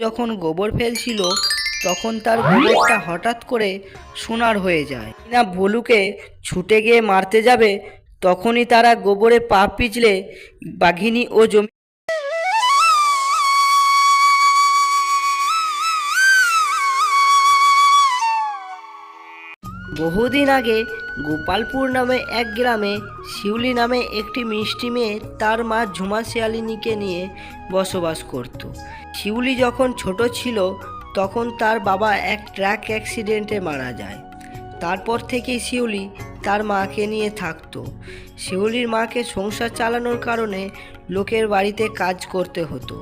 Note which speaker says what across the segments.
Speaker 1: যখন গোবর ফেলছিল, তখন তার গোবরটা হঠাৎ করে সোনার হয়ে যায়। না ভলুকে ছুটে গিয়ে মারতে যাবে, তখনই তারা গোবরে পা পিছলে বাঘিনী ও জমি বহুদিন আগে গোপালপুর নামে এক গ্রামে, শিউলি নামে একটি মিষ্টি মেয়ে তার মা ঝুমা শিয়ালিনীকে নিয়ে বসবাস করত। শিউলি যখন ছোট ছিল, তখন তার বাবা এক ট্রাক অ্যাক্সিডেন্টে মারা যায়। তারপর থেকেই শিউলি তার মাকে নিয়ে থাকতো। শিউলির মাকে সংসার চালানোর কারণে লোকের বাড়িতে কাজ করতে হতো।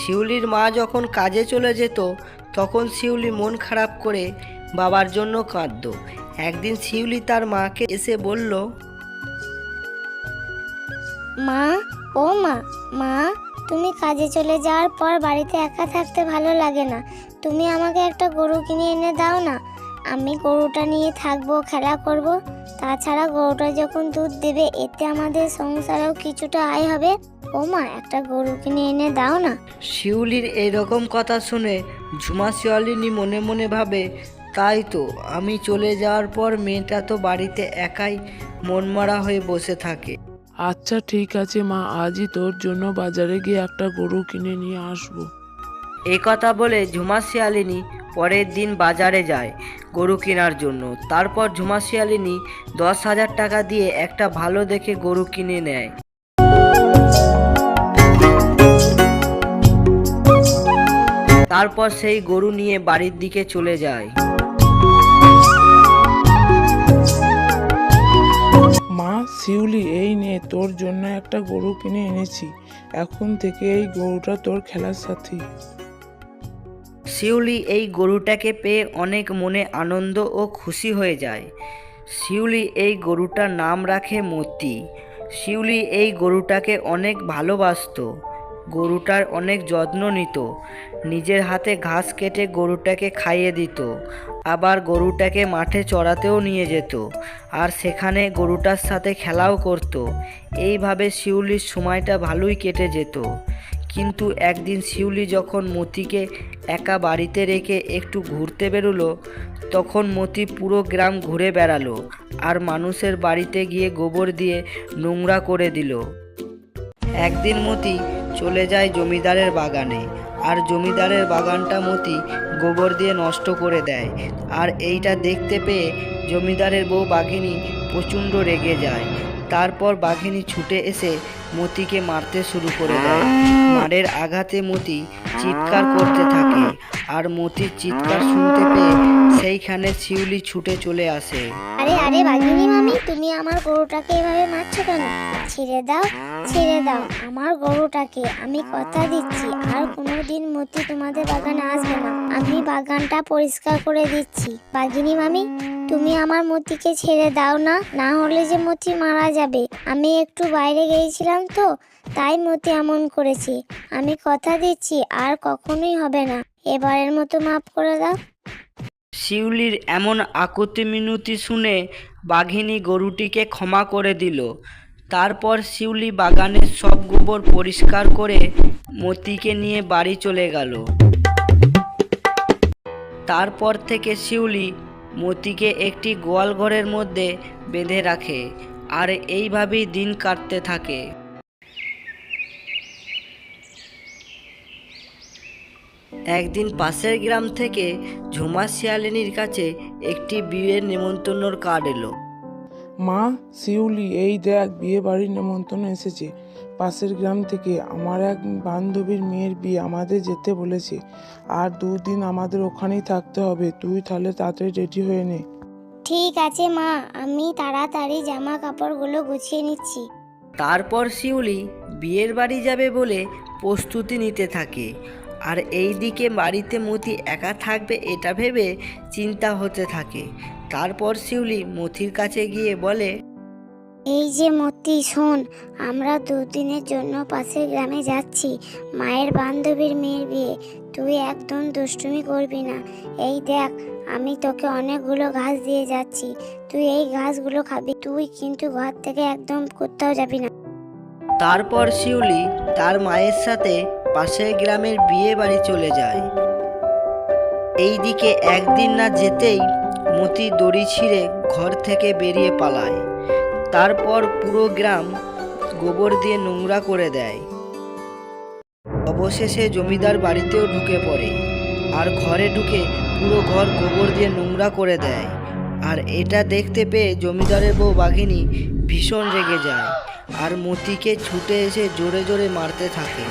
Speaker 1: শিউলির মা যখন কাজে চলে যেত, তখন শিউলি মন খারাপ করে বাবার জন্য কাঁদতো। একদিন শিউলি তার মাকে এসে বলল,
Speaker 2: মা, ও মা মা তুমি কাজে চলে যাওয়ার পর বাড়িতে একা থাকতে ভালো লাগে না। তুমি আমাকে একটা গরু কিনে এনে দাও না। আমি গরুটা নিয়ে থাকব, খেলা করব। তাছাড়া গরুটা যখন দুধ দেবে, এতে আমাদের সংসারেও কিছুটা আয় হবে। ও মা, একটা গরু কিনে এনে দাও না।
Speaker 1: শিউলির এরকম কথা শুনে ঝুমা শিয়ালিনী মনে মনে ভাবে, তাই তো, আমি চলে যাওয়ার পর মেয়েটা তো বাড়িতে একাই মনমরা হয়ে বসে থাকে।
Speaker 3: আচ্ছা ঠিক আছে, মা, আজই তোর জন্য বাজারে গিয়ে একটা গরু কিনে নিয়ে আসব।
Speaker 1: এই কথা বলে ঝুমা শিয়ালিনী পরের দিন বাজারে যায় গরু কেনার জন্য। তারপর ঝুমা শিয়ালিনী দশ হাজার টাকা দিয়ে একটা ভালো দেখে গরু কিনে নেয়। তারপর সেই গরু নিয়ে বাড়ির দিকে চলে যায়।
Speaker 3: মা শিউলি, এই নে, তোর জন্য একটা গরু কিনে এনেছি। এখন থেকে এই গরুটা তোর খেলার সাথী।
Speaker 1: শিউলি এই গরুটাকে পেয়ে অনেক মনে আনন্দ ও খুশি হয়ে যায়। শিউলি এই গরুটার নাম রাখে মতি। শিউলি এই গরুটাকে অনেক ভালোবাসতো। গরুটার অনেক যত্ন নিত। নিজের হাতে ঘাস কেটে গরুটাকে খাইয়ে দিত। আবার গরুটাকে মাঠে চড়াতেও নিয়ে যেত। আর সেখানে গরুটার সাথে খেলাও করত। এইভাবে শিউলির সময়টা ভালোই কেটে যেত। কিন্তু একদিন শিউলি যখন মতিকে একা বাড়িতে রেখে একটু ঘুরতে বেরোলো, তখন মতি পুরো গ্রাম ঘুরে বেড়ালো আর মানুষের বাড়িতে গিয়ে গোবর দিয়ে নোংরা করে দিল। একদিন মতি চলে যায় জমিদারের বাগানে। আর জমিদারের বাগানটা মতি গোবর দিয়ে নষ্ট করে দেয়। আর এইটা দেখতে পেয়ে জমিদারের বউ বাঘিনী প্রচণ্ড রেগে যায়। তারপর বাঘিনী ছুটে এসে মতিকে মারতে শুরু করে দেয়। মারের আঘাতে মতি চিৎকার করতে থাকে। আর মতির চিৎকার শুনতে পেয়ে সেইখানে শিউলি ছুটে চলে আসে।
Speaker 2: আরে আরে বাঘিনী মামি, তুমি আমার গরুটাকে এভাবে মারছো কেন? ছেড়ে দাও ছেড়ে দাও। আমার গরুটাকে আমি কথা দিচ্ছি, আর কোনোদিন মতি তোমাদের বাগানে আসবে না। আমি বাগানটা পরিষ্কার করে দিচ্ছি। বাঘিনী মামি, তুমি আমার মতিকে ছেড়ে দাও না না হলে যে মতি মারা যাবে। আমি একটু বাইরে গিয়েছিলাম তো, তাই মতি এমন করেছি। আমি কথা দিচ্ছি, আর কখনোই হবে না। এবারের মতো মাফ করে দাও।
Speaker 1: শিউলির এমন আকুতি মিনতি শুনে বাঘিনী গরুটিকে ক্ষমা করে দিল। তারপর শিউলি বাগানের সব গোবর পরিষ্কার করে মতিকে নিয়ে বাড়ি চলে গেল। তারপর থেকে শিউলি মতিকে একটি গোয়াল ঘরের মধ্যে বেঁধে রাখে আর এইভাবেই দিন কাটতে থাকে। একদিন পাশের গ্রাম থেকে ঝুমা শিয়ালিনীর কাছে একটি বিয়ের নেমন্তন্নর কার্ড এলো।
Speaker 3: মা শিউলি এই দেখ বিয়ে বাড়ির নেমন্তন্ন এসেছে। পাশের গ্রাম থেকে আমার এক বান্ধবীর মেয়ের বিয়ে আমাদের যেতে বলেছে। আর দুদিন আমাদের ওখানেই থাকতে হবে। তুই তাহলে তাড়াতাড়ি রেডি হয়ে নে।
Speaker 2: ঠিক আছে মা। আমি তাড়াতাড়ি জামা কাপড়গুলো গুছিয়ে নিচ্ছি।
Speaker 1: তারপর শিউলি বিয়ের বাড়ি যাবে বলে প্রস্তুতি নিতে থাকে। আর এই দিকে বাড়িতে মতি একা থাকবে এটা ভেবে চিন্তা হতে থাকে। তারপর শিউলি মতির কাছে গিয়ে বলে
Speaker 2: এই যে মতি শোন আমরা দুদিনের জন্য পাশের গ্রামে যাচ্ছি। মায়ের বান্ধবীর মেয়ের বিয়ে। তুই একদম দুষ্টুমি করবি না। এই দেখ আমি তোকে অনেকগুলো ঘাস দিয়ে যাচ্ছি। তুই এই ঘাসগুলো খাবি। তুই কিন্তু ঘর থেকে একদম কোথাও যাবি না।
Speaker 1: তারপর শিউলি তার মায়ের সাথে পাশের গ্রামের বিয়ে বাড়ি চলে যায়। এইদিকে একদিন না যেতেই মতি দড়ি ছিঁড়ে ঘর থেকে বেরিয়ে পালায়। তারপর পুরো গ্রাম গোবর দিয়ে নোংরা করে দেয়। অবশেষে জমিদার বাড়িতেও ঢুকে পড়ে আর ঘরে ঢুকে পুরো ঘর গোবর দিয়ে নোংরা করে দেয়। আর এটা দেখতে পেয়ে জমিদারের বউ বাঘিনী ভীষণ রেগে যায় আর মতিকে ছুটে এসে জোরে জোরে মারতে থাকে।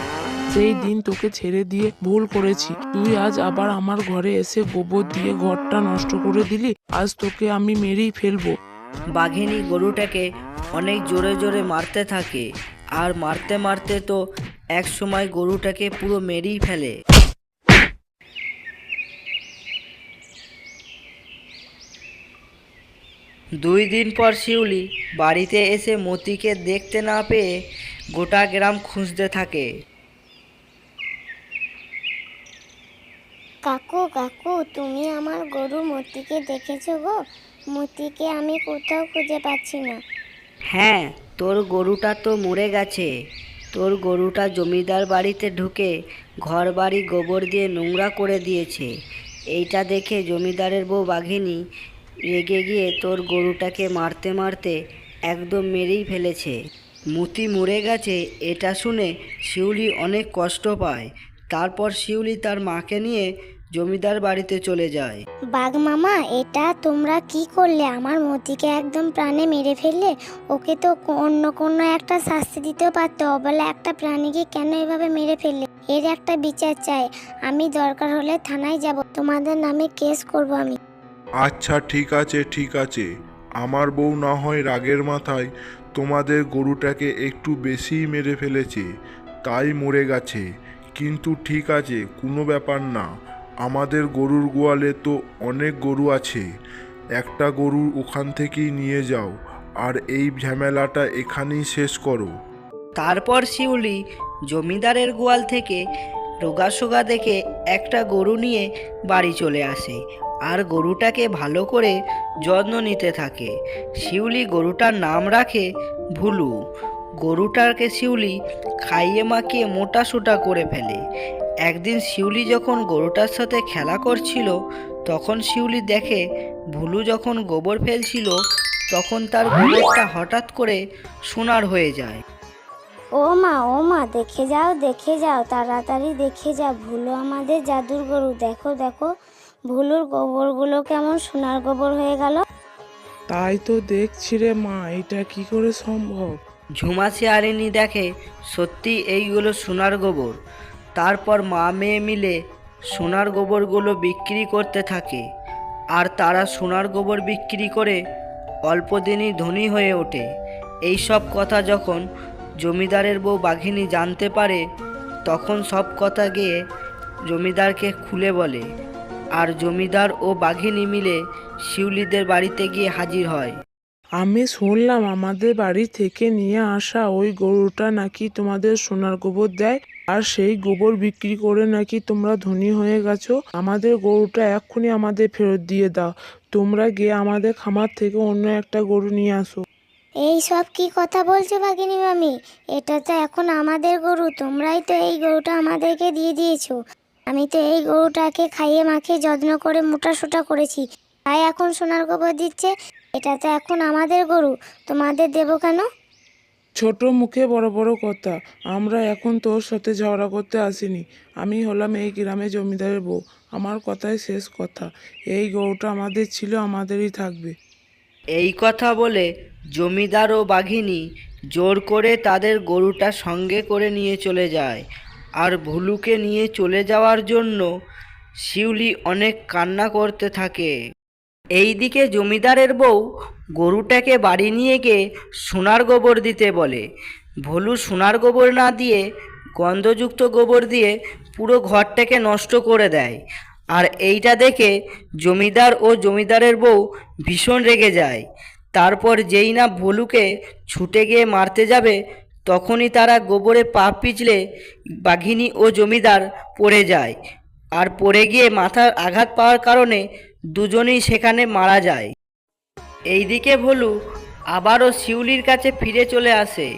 Speaker 3: সেই দিন তোকে ছেড়ে দিয়ে ভুল করেছি, তুই আজ আবার আমার ঘরে এসে গোবর দিয়ে ঘরটা নষ্ট করে দিলি, আজ তোকে আমি মেরেই ফেলব।
Speaker 1: বাঘিনী গরুটাকে অনেক জোরে জোরে মারতে থাকে, আর মারতে মারতে তো এক সময় গরুটাকে পুরো মেরেই ফেলে। দুই দিন পর শিউলি বাড়িতে এসে মতিকে দেখতে না পেয়ে গোটা গ্রাম খুঁজতে থাকে।
Speaker 2: কাকু কাকু, তুমি আমার গরু মতিকে দেখেছ গো? মতিকে আমি কোথাও খুঁজে পাচ্ছি না।
Speaker 1: হ্যাঁ তোর গরুটা তো মরে গেছে। তোর গরুটা জমিদার বাড়িতে ঢুকে ঘর বাড়ি গোবর দিয়ে নোংরা করে দিয়েছে। এইটা দেখে জমিদারের বউ বাঘিনী রেগে গিয়ে তোর গরুটাকে মারতে মারতে একদম মেরেই ফেলেছে। মুতি মরে গেছে, এটা শুনে শিউলি অনেক কষ্ট পায়। তারপর শিউলি তার মাকে নিয়ে জমিদার বাড়িতে চলে যায়।
Speaker 2: বাঘ মামা এটা তোমরা কি করলে? আমার মতিকে একদম প্রাণে মেরে ফেললে? ওকে তো অন্য কোনো একটা শাস্তি দিতেও পারতো। অবলা একটা প্রাণীকে কেন এভাবে মেরে ফেললে? এর একটা বিচার চাই। আমি দরকার হলে থানায় যাব। তোমাদের নামে কেস করব আমি।
Speaker 4: আচ্ছা ঠিক আছে ঠিক আছে। আমার বউ না হয় রাগের মাথায় তোমাদের গরুটাকে একটু বেশিই মেরে ফেলেছে। তাই মরে গেছে। কিন্তু ঠিক আছে, কোনো ব্যাপার না। আমাদের গরুর গোয়ালে তো অনেক গরু আছে। একটা গরু ওখান থেকেই নিয়ে যাও, আর এই ঝামেলাটা এখানেই শেষ করো।
Speaker 1: তারপর শিউলি জমিদারের গোয়াল থেকে রোগাসোগা দেখে একটা গরু নিয়ে বাড়ি চলে আসে, আর গরুটাকে ভালো করে যত্ন নিতে থাকে। শিউলি গরুটার নাম রাখে ভুলু। গরুটাকে শিউলি খাইয়ে মাখিয়ে মোটা সোটা করে ফেলে। একদিন শিউলি যখন গরুটার সাথে খেলা করছিল তখন শিউলি দেখে ভুলু যখন গোবর ফেলছিল তখন তার গোবরটা হঠাৎ করে সোনার হয়ে যায়।
Speaker 2: ও মা ও মা দেখে যাও দেখে যাও তাড়াতাড়ি দেখে যাও ভুলো আমাদের জাদুর গরু দেখো দেখো ভুলুর গোবরগুলো কেমন সোনার গোবর হয়ে গেল।
Speaker 3: তাই তো দেখছি রে মা এটা কি করে সম্ভব?
Speaker 1: ঝুমা শিয়ারিনী দেখে সত্যি এইগুলো সোনার গোবর। তারপর মা মেয়ে মিলে সোনার গোবরগুলো বিক্রি করতে থাকে। আর তারা সোনার গোবর বিক্রি করে অল্প দিনই ধনী হয়ে ওঠে। এই সব কথা যখন জমিদারের বউ বাঘিনী জানতে পারে, তখন সব কথা গিয়ে জমিদারকে খুলে বলে। আর জমিদার ও বাঘিনী মিলে শিউলিদের বাড়িতে গিয়ে হাজির হয়।
Speaker 3: আমি শুনলাম আমাদের বাড়ি থেকে নিয়ে আসা ওই গরুটা নাকি তোমাদের সোনার গোবর দেয়, আর সেই গোবর বিক্রি করে নাকি তোমরা ধনী হয়ে গেছো। আমাদের গরুটা এক্ষুনি আমাদের ফেরত দিয়ে দাও। তোমরা গিয়ে আমাদের খামার থেকে অন্য একটা গরু নিয়ে আসো।
Speaker 2: এই সব কি কথা বলছো বাগিনী মামি? এটা তো এখন আমাদের গরু, তোমরাই তো এই গরুটা আমাদেরকে দিয়ে দিয়েছ। আমি তো এই গরুটাকে খাইয়ে মাখিয়ে যত্ন করে মোটা সোটা করেছি। তাই এখন সোনার গোবর দিচ্ছে এটা তো এখন আমাদের গরু তোমাদের দেবো কেন?
Speaker 3: ছোট মুখে বড় বড় কথা আমরা এখন তোর সাথে ঝগড়া করতে আসিনি। আমি হলাম এই গ্রামে জমিদারের বউ আমার কথাই শেষ কথা। এই গরুটা আমাদের ছিল আমাদেরই থাকবে।
Speaker 1: এই কথা বলে জমিদার ও বাঘিনী জোর করে তাদের গরুটা সঙ্গে করে নিয়ে চলে যায়। আর ভুলুকে নিয়ে চলে যাওয়ার জন্য শিউলি অনেক কান্না করতে থাকে। এইদিকে জমিদারের বউ গরুটাকে বাড়ি নিয়ে গিয়ে সোনার গোবর দিতে বলে। ভলু সোনার গোবর না দিয়ে গন্ধযুক্ত গোবর দিয়ে পুরো ঘরটাকে নষ্ট করে দেয়। আর এইটা দেখে জমিদার ও জমিদারের বউ ভীষণ রেগে যায়। তারপর যেই না ভলুকে ছুটে গিয়ে মারতে যাবে, তখনই তারা গোবরে পা পিছলে বাঘিনী ও জমিদার পড়ে যায়। আর পড়ে গিয়ে মাথার আঘাত পাওয়ার কারণে দুজনেই সেখানে মারা যায়। এইদিকে ভলু আবারও শিউলির কাছে ফিরে চলে আসে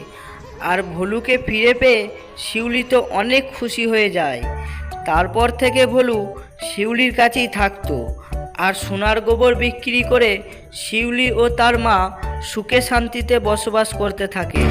Speaker 1: আর ভলুকে ফিরে পেয়ে শিউলি তো অনেক খুশি হয়ে যায়। তারপর থেকে ভলু শিউলির কাছেই থাকতো আর সোনার গোবর বিক্রি করে শিউলি ও তার মা সুখে শান্তিতে বসবাস করতে থাকে।